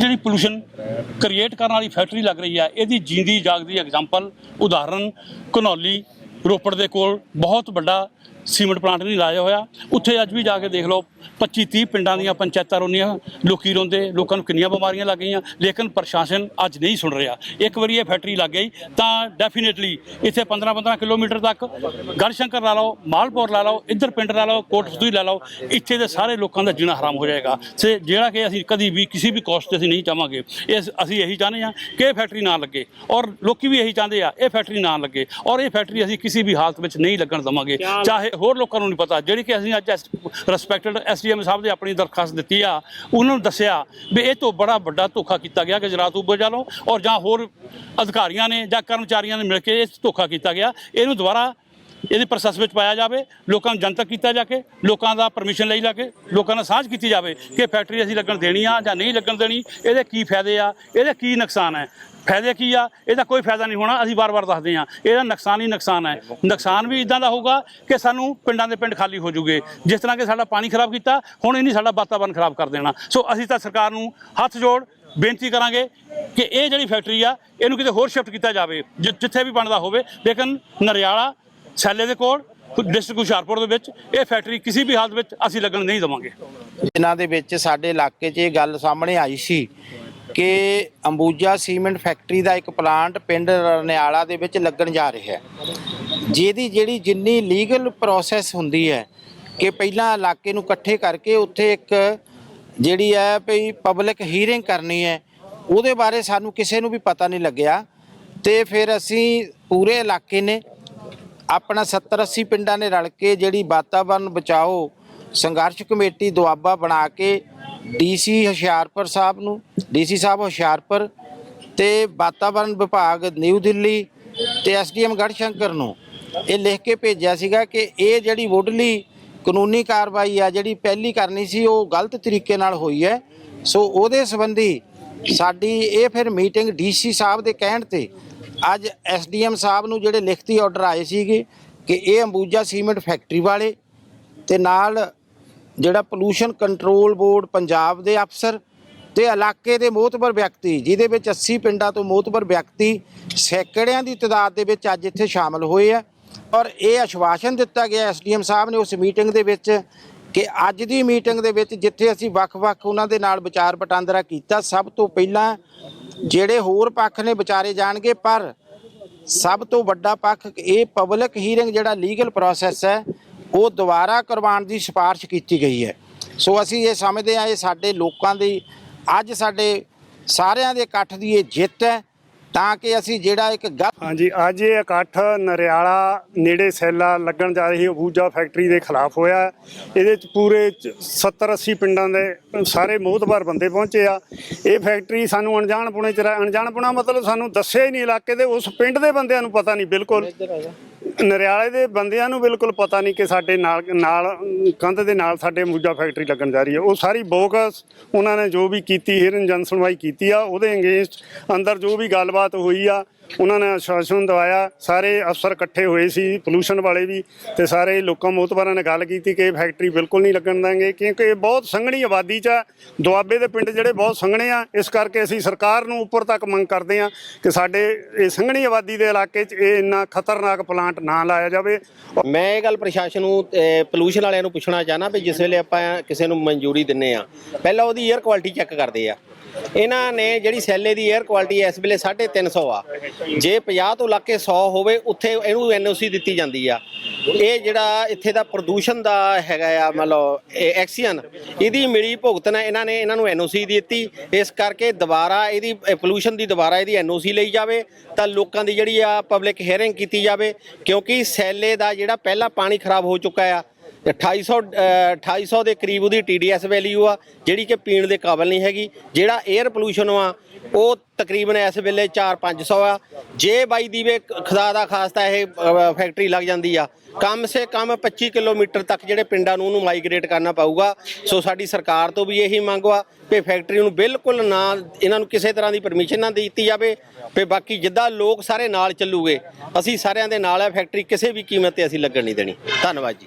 ਜਿਹੜੀ pollution create ਕਰਨ ਵਾਲੀ ਫੈਕਟਰੀ ਲੱਗ ਰਹੀ ਹੈ ਇਹਦੀ ਜਿੰਦੀ ਜਾਗਦੀ ਐਗਜ਼ਾਮਪਲ ਉਦਾਹਰਨ, ਘਨੌਲੀ ਰੋਪੜ ਦੇ ਕੋਲ ਬਹੁਤ ਵੱਡਾ ਸੀਮੈਂਟ ਪਲਾਂਟ ਨਹੀਂ ਲਾਇਆ ਹੋਇਆ। ਉੱਥੇ ਅੱਜ ਵੀ ਜਾ ਕੇ ਦੇਖ ਲਓ 25 30 ਪਿੰਡਾਂ ਦੀਆਂ ਪੰਚਾਇਤਾਂ ਰੋਂਦੀਆਂ ਲੋਕੀ ਰੋਂਦੇ ਲੋਕਾਂ ਨੂੰ ਕਿੰਨੀਆਂ ਬਿਮਾਰੀਆਂ ਲੱਗ ਗਈਆਂ ਲੇਕਿਨ ਪ੍ਰਸ਼ਾਸਨ ਅੱਜ ਨਹੀਂ ਸੁਣ ਰਿਹਾ। ਇੱਕ ਵਾਰੀ ਇਹ ਫੈਕਟਰੀ ਲੱਗ ਗਈ ਤਾਂ ਡੈਫੀਨੇਟਲੀ ਇੱਥੇ 15 15 ਕਿਲੋਮੀਟਰ ਤੱਕ ਗੜਸ਼ੰਕਰ ਲਾ ਲਓ ਮਾਲਪੁਰ ਲਾ ਲਓ ਇੱਧਰ ਪਿੰਡ ਲਾ ਲਓ ਕੋਟਸਦੂਈ ਲਾ ਲਓ ਇੱਥੇ ਦੇ ਸਾਰੇ ਲੋਕਾਂ ਦਾ ਜੀਣਾ ਹਰਾਮ ਹੋ ਜਾਏਗਾ। ਤੇ ਜਿਹੜਾ ਕਿ ਅਸੀਂ ਕਦੀ ਵੀ ਕਿਸੇ ਵੀ ਕੋਸਟ ਤੇ ਅਸੀਂ ਨਹੀਂ ਚਾਹਾਂਗੇ ਇਹ ਅਸੀਂ ਇਹੀ ਚਾਹੁੰਦੇ ਹਾਂ ਕਿ ਇਹ ਫੈਕਟਰੀ ਨਾ ਲੱਗੇ। ਔਰ ਲੋਕੀ ਵੀ ਇਹੀ ਚਾਹੁੰਦੇ ਆ ਇਹ ਫੈਕਟਰੀ ਨਾ ਲੱਗੇ। ਔਰ ਇਹ ਫੈਕਟਰੀ ਅਸੀਂ ਕਿਸੇ ਵੀ ਹਾਲਤ ਵਿੱਚ ਨਹੀਂ ਲੱਗਣ ਦਵਾਂਗੇ ਚਾਹੇ ਹੋਰ ਲੋਕਾਂ ਨੂੰ ਨਹੀਂ ਪਤਾ। ਜਿਹੜੀ ਕਿ ਅਸੀਂ ਅੱਜ ਰਿਸਪੈਕਟਡ ਐਸਡੀਐਮ ਸਾਹਿਬ ਦੇ ਆਪਣੀ ਦਰਖਾਸਤ ਦਿੱਤੀ ਆ, ਉਹਨਾਂ ਨੂੰ ਦੱਸਿਆ ਵੀ ਇਹ ਤੋਂ ਬੜਾ ਵੱਡਾ ਧੋਖਾ ਕੀਤਾ ਗਿਆ ਗੁਜਰਾਤ ਉਬਰ ਵੱਲੋਂ ਔਰ ਜਾਂ ਹੋਰ ਅਧਿਕਾਰੀਆਂ ਨੇ ਜਾਂ ਕਰਮਚਾਰੀਆਂ ਨੇ ਮਿਲ ਕੇ ਇਹ ਧੋਖਾ ਕੀਤਾ ਗਿਆ। ਇਹਨੂੰ ਦੁਬਾਰਾ ਇਹਦੇ ਪ੍ਰੋਸੈਸ ਵਿੱਚ ਪਾਇਆ ਜਾਵੇ, ਲੋਕਾਂ ਨੂੰ ਜਨਤਕ ਕੀਤਾ ਜਾ ਕੇ, ਲੋਕਾਂ ਦਾ ਪਰਮਿਸ਼ਨ ਲਈ ਲਾ ਕੇ, ਲੋਕਾਂ ਨਾਲ ਸਾਂਝ ਕੀਤੀ ਜਾਵੇ ਕਿ ਫੈਕਟਰੀ ਅਸੀਂ ਲੱਗਣ ਦੇਣੀ ਆ ਜਾਂ ਨਹੀਂ ਲੱਗਣ ਦੇਣੀ, ਇਹਦੇ ਕੀ ਫਾਇਦੇ ਆ, ਇਹਦੇ ਕੀ ਨੁਕਸਾਨ ਹੈ? ਫਾਇਦੇ ਕੀ ਆ? ਇਹਦਾ ਕੋਈ ਫਾਇਦਾ ਨਹੀਂ ਹੋਣਾ, ਅਸੀਂ ਵਾਰ-ਵਾਰ ਦੱਸਦੇ ਆ ਇਹਦਾ ਨੁਕਸਾਨ ਹੀ ਨੁਕਸਾਨ ਹੈ। ਨੁਕਸਾਨ ਵੀ ਇਦਾਂ ਦਾ ਹੋਊਗਾ ਕਿ ਸਾਨੂੰ ਪਿੰਡਾਂ ਦੇ ਪਿੰਡ ਖਾਲੀ ਹੋ ਜੂਗੇ। ਜਿਸ ਤਰ੍ਹਾਂ ਕਿ ਸਾਡਾ ਪਾਣੀ ਖਰਾਬ ਕੀਤਾ, ਹੁਣ ਇਹਨੀ ਸਾਡਾ ਵਾਤਾਵਰਨ ਖਰਾਬ ਕਰ ਦੇਣਾ। ਸੋ ਅਸੀਂ ਤਾਂ ਸਰਕਾਰ ਨੂੰ ਹੱਥ ਜੋੜ ਬੇਨਤੀ ਕਰਾਂਗੇ ਕਿ ਇਹ ਜਿਹੜੀ ਫੈਕਟਰੀ ਆ, ਇਹਨੂੰ ਕਿਤੇ ਹੋਰ ਸ਼ਿਫਟ ਕੀਤਾ ਜਾਵੇ ਜਿੱਥੇ ਵੀ ਬਣਦਾ ਹੋਵੇ। ਲੇਕਿਨ ਨਰਿਆਲਾ ਸੈਲੇ ਦੇ ਕੋਲ ਡਿਸਟ੍ਰਿਕਟ ਹੁਸ਼ਿਆਰਪੁਰ ਦੇ ਵਿੱਚ, ਇਹ ਫੈਕਟਰੀ ਕਿਸੇ ਵੀ ਹਾਲਤ ਵਿੱਚ ਅਸੀਂ ਲੱਗਣ ਨਹੀਂ ਦੇਵਾਂਗੇ। ਜਿਨ੍ਹਾਂ ਦੇ ਵਿੱਚ ਸਾਡੇ ਇਲਾਕੇ 'ਚ ਇਹ ਗੱਲ ਸਾਹਮਣੇ ਆਈ ਸੀ ਕਿ ਅੰਬੂਜਾ ਸੀਮੈਂਟ ਫੈਕਟਰੀ ਦਾ ਇੱਕ ਪਲਾਂਟ ਪਿੰਡ ਰਨਿਆਲਾ ਦੇ ਵਿੱਚ ਲੱਗਣ ਜਾ ਰਿਹਾ ਹੈ। ਜਿਹਦੀ ਜਿਹੜੀ ਜਿੰਨੀ ਲੀਗਲ ਪ੍ਰੋਸੈਸ ਹੁੰਦੀ ਹੈ ਕਿ ਪਹਿਲਾਂ ਇਲਾਕੇ ਨੂੰ ਇਕੱਠੇ ਕਰਕੇ ਉੱਥੇ ਇੱਕ ਜਿਹੜੀ ਹੈ ਭਈ ਪਬਲਿਕ ਹੀਅਰਿੰਗ ਕਰਨੀ ਹੈ, ਉਹਦੇ ਬਾਰੇ ਸਾਨੂੰ ਕਿਸੇ ਨੂੰ ਵੀ ਪਤਾ ਨਹੀਂ ਲੱਗਿਆ ਤੇ ਫਿਰ ਅਸੀਂ ਪੂਰੇ ਇਲਾਕੇ ਨੇ ਆਪਣਾ 70 80 ਪਿੰਡਾਂ ਨੇ ਰਲ ਕੇ ਜਿਹੜੀ ਵਾਤਾਵਰਨ ਬਚਾਓ ਸੰਘਰਸ਼ ਕਮੇਟੀ ਦੁਆਬਾ ਬਣਾ ਕੇ ਡੀਸੀ ਹੁਸ਼ਿਆਰਪੁਰ ਸਾਹਿਬ ਨੂੰ, ਡੀਸੀ ਸਾਹਿਬ ਹੁਸ਼ਿਆਰਪੁਰ ਤੇ ਵਾਤਾਵਰਨ ਵਿਭਾਗ ਨਿਊ ਦਿੱਲੀ ਤੇ ਐਸਡੀਐਮ ਗੜਸ਼ੰਕਰ ਨੂੰ ਇਹ ਲਿਖ ਕੇ ਭੇਜਿਆ ਸੀਗਾ ਕਿ ਇਹ ਜਿਹੜੀ ਮੁੱਢਲੀ ਕਾਨੂੰਨੀ ਕਾਰਵਾਈ ਆ ਜਿਹੜੀ ਪਹਿਲੀ ਕਰਨੀ ਸੀ, ਉਹ ਗਲਤ ਤਰੀਕੇ ਨਾਲ ਹੋਈ ਹੈ। ਸੋ ਉਹਦੇ ਸੰਬੰਧੀ ਸਾਡੀ ਇਹ ਫਿਰ ਮੀਟਿੰਗ ਡੀਸੀ ਸਾਹਿਬ ਦੇ ਕਹਿਣ ਤੇ ਅੱਜ ਐਸਡੀਐਮ ਸਾਹਿਬ ਨੂੰ ਜਿਹੜੇ ਲਿਖਤੀ ਆਰਡਰ ਆਏ ਸੀਗੇ ਕਿ ਇਹ ਅੰਬੂਜਾ ਸੀਮੈਂਟ ਫੈਕਟਰੀ ਵਾਲੇ ਤੇ ਨਾਲ ਜਿਹੜਾ ਪੋਲੂਸ਼ਨ ਕੰਟਰੋਲ ਬੋਰਡ ਪੰਜਾਬ ਦੇ ਅਫਸਰ ਤੇ ਇਲਾਕੇ ਦੇ ਮੋਹਤਬਰ ਵਿਅਕਤੀ, ਜਿਹਦੇ ਵਿੱਚ 80 ਪਿੰਡਾਂ ਤੋਂ ਮੋਹਤਬਰ ਵਿਅਕਤੀ ਸੈਂਕੜਿਆਂ ਦੀ ਤਾਦਾਦ ਦੇ ਵਿੱਚ ਅੱਜ ਇੱਥੇ ਸ਼ਾਮਲ ਹੋਏ ਆ। ਔਰ ਇਹ ਆਸ਼ਵਾਸਨ ਦਿੱਤਾ ਗਿਆ ਐਸਡੀਐਮ ਸਾਹਿਬ ਨੇ ਉਸ ਮੀਟਿੰਗ ਦੇ ਵਿੱਚ ਕਿ ਅੱਜ ਦੀ ਮੀਟਿੰਗ ਦੇ ਵਿੱਚ ਜਿੱਥੇ ਅਸੀਂ ਵੱਖ-ਵੱਖ ਉਹਨਾਂ ਦੇ ਨਾਲ ਵਿਚਾਰ ਵਟਾਂਦਰਾ ਕੀਤਾ, ਸਭ ਤੋਂ ਪਹਿਲਾਂ ਜਿਹੜੇ ਹੋਰ ਪੱਖ ਨੇ ਵਿਚਾਰੇ ਜਾਣਗੇ, ਪਰ ਸਭ ਤੋਂ ਵੱਡਾ ਪੱਖ ਇਹ ਪਬਲਿਕ ਹੀਅਰਿੰਗ ਜਿਹੜਾ ਲੀਗਲ ਪ੍ਰੋਸੈਸ ਹੈ, ਉਹ ਦੁਬਾਰਾ ਕਰਵਾਉਣ ਦੀ ਸਿਫਾਰਿਸ਼ ਕੀਤੀ ਗਈ ਹੈ। ਸੋ ਅਸੀਂ ਇਹ ਸਮਝਦੇ ਹਾਂ, ਇਹ ਸਾਡੇ ਲੋਕਾਂ ਦੀ, ਅੱਜ ਸਾਡੇ ਸਾਰਿਆਂ ਦੇ ਇਕੱਠ ਦੀ ਇਹ ਜਿੱਤ ਹੈ। ਤਾਂ ਕਿ ਅਸੀਂ ਜਿਹੜਾ ਇੱਕ ਗੱਲ ਹਾਂਜੀ, ਅੱਜ ਇਹ ਇਕੱਠ ਨਰਿਆਲਾ ਨੇੜੇ ਸੈਲਾ ਲੱਗਣ ਜਾ ਰਹੀ ਅਬੂਜਾ ਫੈਕਟਰੀ ਦੇ ਖਿਲਾਫ ਹੋਇਆ। ਇਹਦੇ ਚ ਪੂਰੇ 70 80 ਪਿੰਡਾਂ ਦੇ ਸਾਰੇ ਮੋਹਤਬਾਰ ਬੰਦੇ ਪਹੁੰਚੇ ਆ। ਇਹ ਫੈਕਟਰੀ ਸਾਨੂੰ ਅਣਜਾਣ ਪੁਣੇ ਚ ਅਣਜਾਣ ਪੁਣਾ ਮਤਲਬ ਸਾਨੂੰ ਦੱਸਿਆ ਹੀ ਨਹੀਂ ਇਲਾਕੇ ਦੇ, ਉਸ ਪਿੰਡ ਦੇ ਬੰਦਿਆਂ ਨੂੰ ਪਤਾ ਨਹੀਂ, ਬਿਲਕੁਲ। ਨਰਿਆਲੇ ਦੇ ਬੰਦਿਆਂ ਨੂੰ ਬਿਲਕੁਲ ਪਤਾ ਨਹੀਂ ਕਿ ਸਾਡੇ ਨਾਲ ਨਾਲ, ਕੰਧ ਦੇ ਨਾਲ ਸਾਡੇ ਮੂਜਾ ਫੈਕਟਰੀ ਲੱਗਣ ਜਾ ਰਹੀ ਹੈ। ਉਹ ਸਾਰੀ ਬੋਗਸ ਉਹਨਾਂ ਨੇ ਜੋ ਵੀ ਕੀਤੀ, ਹਿਰਨ ਜਨ ਸੁਣਵਾਈ ਕੀਤੀ ਆ, ਉਹਦੇ ਅਗੇਂਸਟ ਅੰਦਰ ਜੋ ਵੀ ਗੱਲਬਾਤ ਹੋਈ ਆ ਉਹਨਾਂ ਨੇ ਆਸ਼ਵਾਸਨ ਦਵਾਇਆ, ਸਾਰੇ ਅਫਸਰ ਇਕੱਠੇ ਹੋਏ ਸੀ ਪੋਲੂਸ਼ਨ ਵਾਲੇ ਵੀ, ਤੇ ਸਾਰੇ ਲੋਕਾਂ ਮੋਤਬਰਾਂ ਨੇ ਗੱਲ ਕੀਤੀ ਕਿ ਇਹ ਫੈਕਟਰੀ ਬਿਲਕੁਲ ਨਹੀਂ ਲੱਗਣ ਦਾਂਗੇ ਕਿਉਂਕਿ ਇਹ ਬਹੁਤ ਸੰਘਣੀ ਆਬਾਦੀ 'ਚ ਆ। ਦੁਆਬੇ ਦੇ ਪਿੰਡ ਜਿਹੜੇ ਬਹੁਤ ਸੰਘਣੇ ਆ, ਇਸ ਕਰਕੇ ਅਸੀਂ ਸਰਕਾਰ ਨੂੰ ਉੱਪਰ ਤੱਕ ਮੰਗ ਕਰਦੇ ਆ ਕਿ ਸਾਡੇ ਇਹ ਸੰਘਣੀ ਆਬਾਦੀ ਦੇ ਇਲਾਕੇ 'ਚ ਇਹ ਇੰਨਾ ਖਤਰਨਾਕ ਪਲਾਂਟ ਨਾ ਲਾਇਆ ਜਾਵੇ। ਮੈਂ ਇਹ ਗੱਲ ਪ੍ਰਸ਼ਾਸਨ ਨੂੰ ਪੋਲੂਸ਼ਨ ਵਾਲਿਆਂ ਨੂੰ ਪੁੱਛਣਾ ਚਾਹਨਾ ਵੀ ਜਿਸ ਵੇਲੇ ਆਪਾਂ ਕਿਸੇ ਨੂੰ ਮਨਜ਼ੂਰੀ ਦਿੰਨੇ ਆ, ਪਹਿਲਾਂ ਉਹਦੀ 에ਅਰ ਕੁਆਲਿਟੀ ਚੈੱਕ ਕਰਦੇ ਆ। ਇਹਨਾਂ ਨੇ ਜਿਹੜੀ ਸੈਲੇ ਦੀ 에ਅਰ ਕੁਆਲਿਟੀ ਇਸ ਵੇਲੇ 350 ਆ। ਜੇ 50 ਤੋਂ ਲੱਗ ਕੇ 100 ਹੋਵੇ, ਉੱਥੇ ਇਹਨੂੰ ਐਨਓਸੀ ਦਿੱਤੀ ਜਾਂਦੀ ਆ। ਇਹ ਜਿਹੜਾ ਇੱਥੇ ਦਾ ਪ੍ਰਦੂਸ਼ਣ ਦਾ ਹੈਗਾ ਆ ਮਤਲਬ ਐਕਸੀਅਨ ਇਹਦੀ ਮਿਲੀ ਭੁਗਤ ਨੇ ਇਹਨਾਂ ਨੇ ਇਹਨਾਂ ਨੂੰ ਐਨਓਸੀ ਦਿੱਤੀ। ਇਸ ਕਰਕੇ ਦੁਬਾਰਾ ਇਹਦੀ ਪੋਲੂਸ਼ਨ ਦੀ ਦੁਬਾਰਾ ਇਹਦੀ ਐਨਓਸੀ ਲਈ ਜਾਵੇ, ਤਾਂ ਲੋਕਾਂ ਦੀ ਜਿਹੜੀ ਆ ਪਬਲਿਕ ਹੀਅਰਿੰਗ ਕੀਤੀ ਜਾਵੇ, ਕਿਉਂਕਿ ਸੈਲੇ ਦਾ ਜਿਹੜਾ ਪਹਿਲਾ ਪਾਣੀ ਖਰਾਬ ਹੋ ਚੁੱਕਾ ਆ 2800 ਅਹ 2800 ਦੇ ਕਰੀਬ ਉਹਦੀ TDS ਵੈਲਿਊ ਆ, ਜਿਹੜੀ ਕਿ ਪੀਣ ਦੇ ਕਾਬਲ ਨਹੀਂ ਹੈਗੀ। ਜਿਹੜਾ 에ਅਰ ਪੋਲੂਸ਼ਨ ਆ ਉਹ ਤਕਰੀਬਨ ਇਸ ਵੇਲੇ 4-500 ਆ। ਜੇ ਬਾਈ ਦੀਵੇ ਖੁਦਾ ਦਾ ਖਾਸਤਾ ਇਹ ਫੈਕਟਰੀ ਲੱਗ ਜਾਂਦੀ ਆ। ਕਮ ਸੇ ਕਮ 25 ਕਿਲੋਮੀਟਰ ਤੱਕ ਜਿਹੜੇ ਪਿੰਡਾਂ ਨੂੰ ਉਹਨੂੰ ਮਾਈਗ੍ਰੇਟ ਕਰਨਾ ਪਊਗਾ। ਸੋ ਸਾਡੀ ਸਰਕਾਰ ਤੋਂ ਵੀ ਇਹੀ ਮੰਗ ਵਾ ਕਿ ਫੈਕਟਰੀ ਨੂੰ ਬਿਲਕੁਲ ਨਾ, ਇਹਨਾਂ ਨੂੰ ਕਿਸੇ ਤਰ੍ਹਾਂ ਦੀ ਪਰਮਿਸ਼ਨ ਨਾ ਦਿੱਤੀ ਜਾਵੇ। ਤੇ ਬਾਕੀ ਜਿੱਦਾਂ ਲੋਕ ਸਾਰੇ ਨਾਲ ਚੱਲੂਗੇ, ਅਸੀਂ ਸਾਰਿਆਂ ਦੇ ਨਾਲ ਹੈ ਫੈਕਟਰੀ ਕਿਸੇ ਵੀ ਕੀਮਤ ਤੇ ਅਸੀਂ ਲੱਗਣ ਨਹੀਂ ਦੇਣੀ। ਧੰਨਵਾਦ ਜੀ।